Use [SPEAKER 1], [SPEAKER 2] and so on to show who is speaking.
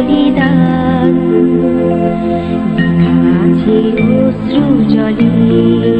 [SPEAKER 1] বলিদান। আছে অশ্রু জলে